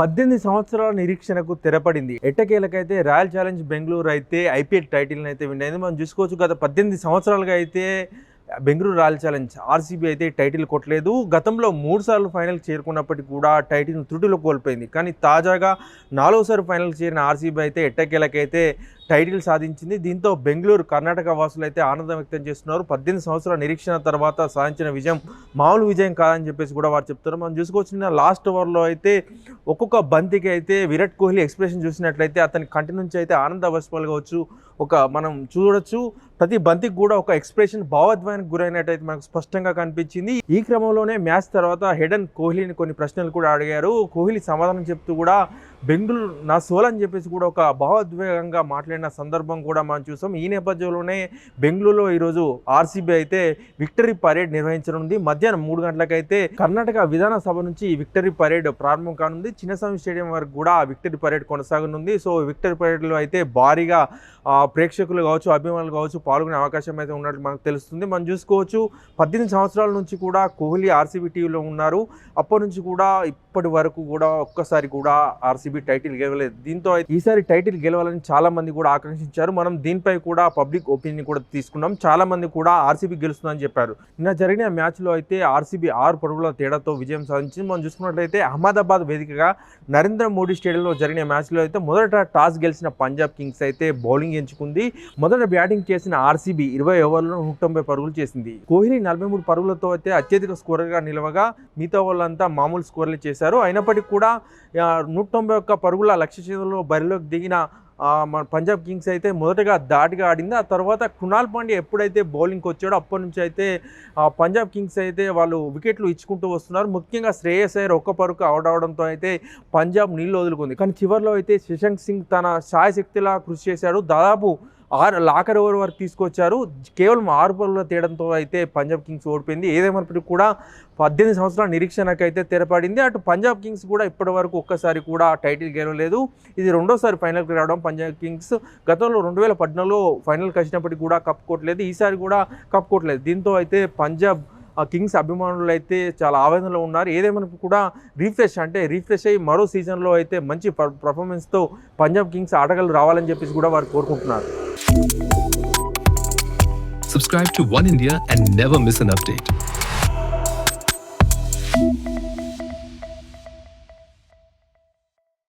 పద్దెనిమిది సంవత్సరాల నిరీక్షణకు తెరపడింది. ఎట్టకేలకైతే రాయల్ ఛాలెంజ్ బెంగళూరు అయితే ఐపీఎల్ టైటిల్ని అయితే విన్ అయింది. మనం చూసుకోవచ్చు గత పద్దెనిమిది సంవత్సరాలుగా అయితే బెంగళూరు రాయల్ ఛాలెంజ్ ఆర్సీబీ అయితే టైటిల్ కొట్టలేదు. గతంలో మూడు సార్లు ఫైనల్కి చేరుకున్నప్పటికీ కూడా టైటిల్ త్రుటిలో కోల్పోయింది. కానీ తాజాగా నాలుగోసారి ఫైనల్కి చేరిన ఆర్సీబీ అయితే ఎట్టకేలకైతే టైటిల్ సాధించింది. దీంతో బెంగళూరు కర్ణాటక వాసులు అయితే ఆనందం వ్యక్తం చేస్తున్నారు. పద్దెనిమిది సంవత్సరాల నిరీక్షణ తర్వాత సాధించిన విజయం మామూలు విజయం కాదని చెప్పేసి కూడా వారు చెప్తారు మనం చూసుకోవచ్చు లాస్ట్ ఓవర్లో అయితే ఒక్కొక్క బంతికి అయితే విరాట్ కోహ్లీ ఎక్స్ప్రెషన్ చూసినట్లయితే అతని కంటి నుంచి అయితే ఆనంద వర్షపాలు కావచ్చు ఒక మనం చూడొచ్చు. ప్రతి బంతికి కూడా ఒక ఎక్స్ప్రెషన్ భావోద్వానికి గురైనట్టయితే మనకు స్పష్టంగా కనిపించింది. ఈ క్రమంలోనే మ్యాచ్ తర్వాత హెడన్ కోహ్లీని కొన్ని ప్రశ్నలు కూడా అడిగారు. కోహ్లీ సమాధానం చెప్తూ కూడా బెంగళూరు నా సోల్ అని చెప్పేసి కూడా ఒక భావోద్వేగంగా మాట్లాడిన సందర్భం కూడా మనం చూసాం. ఈ నేపథ్యంలోనే బెంగళూరులో ఈరోజు ఆర్సీబీ అయితే విక్టరీ పరేడ్ నిర్వహించనుంది. మధ్యాహ్నం మూడు గంటలకైతే కర్ణాటక విధానసభ నుంచి ఈ విక్టరీ పరేడ్ ప్రారంభం కానుంది. చిన్నస్వామి స్టేడియం వరకు కూడా ఆ విక్టరీ పరేడ్ కొనసాగనుంది. సో విక్టరీ పరేడ్లో అయితే భారీగా ప్రేక్షకులు కావచ్చు అభిమానులు కావచ్చు పాల్గొనే అవకాశం అయితే ఉన్నట్లు మనకు తెలుస్తుంది. మనం చూసుకోవచ్చు పద్దెనిమిది సంవత్సరాల నుంచి కూడా కోహ్లీ ఆర్సీబీ టీవీలో ఉన్నారు. అప్పటి నుంచి కూడా ఇప్పటి వరకు కూడా ఒక్కసారి కూడా ఆర్సీబీ టైటిల్ గెలవలేదు. దీంతో ఈసారి టైటిల్ గెలవాలని చాలా మంది కూడా ఆకాంక్షించారు. మనం దీనిపై కూడా పబ్లిక్ ఒపీనియన్ కూడా తీసుకున్నాం. చాలా మంది కూడా ఆర్సీబీ గెలుస్తుందని చెప్పారు. నిన్న జరిగిన మ్యాచ్లో అయితే ఆర్సీబీ ఆరు పరుగుల తేడాతో విజయం సాధించింది. మనం చూసుకున్నట్లయితే అహ్మదాబాద్ వేదికగా నరేంద్ర మోడీ స్టేడియంలో జరిగిన మ్యాచ్లో అయితే మొదట టాస్ గెలిచిన పంజాబ్ కింగ్స్ అయితే బౌలింగ్ ఎంచుకుంది. మొదట బ్యాటింగ్ చేసిన ఆర్సీబీ ఇరవై ఓవర్లలో నూట తొంభై పరుగులు చేసింది. కోహ్లీ నలభై మూడు పరుగులతో అయితే అత్యధిక స్కోరర్గా నిలవగా మిగతా వాళ్ళంతా మామూలు స్కోర్లు చేశారు. అయినప్పటికీ కూడా నూట తొంభై యొక్క పరుగుల లక్ష్య చేతుల్లో బరిలోకి దిగిన మన పంజాబ్ కింగ్స్ అయితే మొదటగా దాటిగా ఆడింది. ఆ తర్వాత కుణాల్ పాండ్య ఎప్పుడైతే బౌలింగ్కి వచ్చాడో అప్పటి నుంచి అయితే ఆ, పంజాబ్ కింగ్స్ అయితే వాళ్ళు వికెట్లు ఇచ్చుకుంటూ వస్తున్నారు. ముఖ్యంగా శ్రేయస్ అయ్యర్ ఒక్క పరుకు అవుట్ అవడంతో అయితే పంజాబ్ నీళ్ళు వదులుకుంది. కానీ చివరిలో అయితే శశాంక్ సింగ్ తన శాయశక్తిలా కృషి చేశాడు. దాదాపు ఆరు లాకర్ ఓవర్ వరకు తీసుకొచ్చారు? కేవలం ఆరు పరుగుల తేడంతో అయితే పంజాబ్ కింగ్స్ ఓడిపోయింది. ఏదేమైనప్పటికీ కూడా పద్దెనిమిది సంవత్సరాల నిరీక్షణకు అయితే తెరపడింది. అటు పంజాబ్ కింగ్స్ కూడా ఇప్పటి వరకు ఒక్కసారి కూడా టైటిల్ గెలవలేదు. ఇది రెండోసారి ఫైనల్కి రావడం పంజాబ్ కింగ్స్ గతంలో రెండు వేల పద్నాలుగులో ఫైనల్కి వచ్చినప్పటికీ కూడా కప్ కొట్టలేదు. ఈసారి కూడా కప్ కొట్టలేదు. దీంతో అయితే పంజాబ్ కింగ్స్ అభిమానులు అయితే చాలా ఆవేదనలో ఉన్నారు ఏదేమైనా కూడా రీఫ్రెష్ అంటే రీఫ్రెష్ అయ్యి మరో సీజన్లో అయితే మంచి పర్ఫార్మెన్స్తో పంజాబ్ కింగ్స్ ఆటగాళ్ళు రావాలని చెప్పేసి కూడా వారు కోరుకుంటున్నారు Subscribe to One India and never miss an update.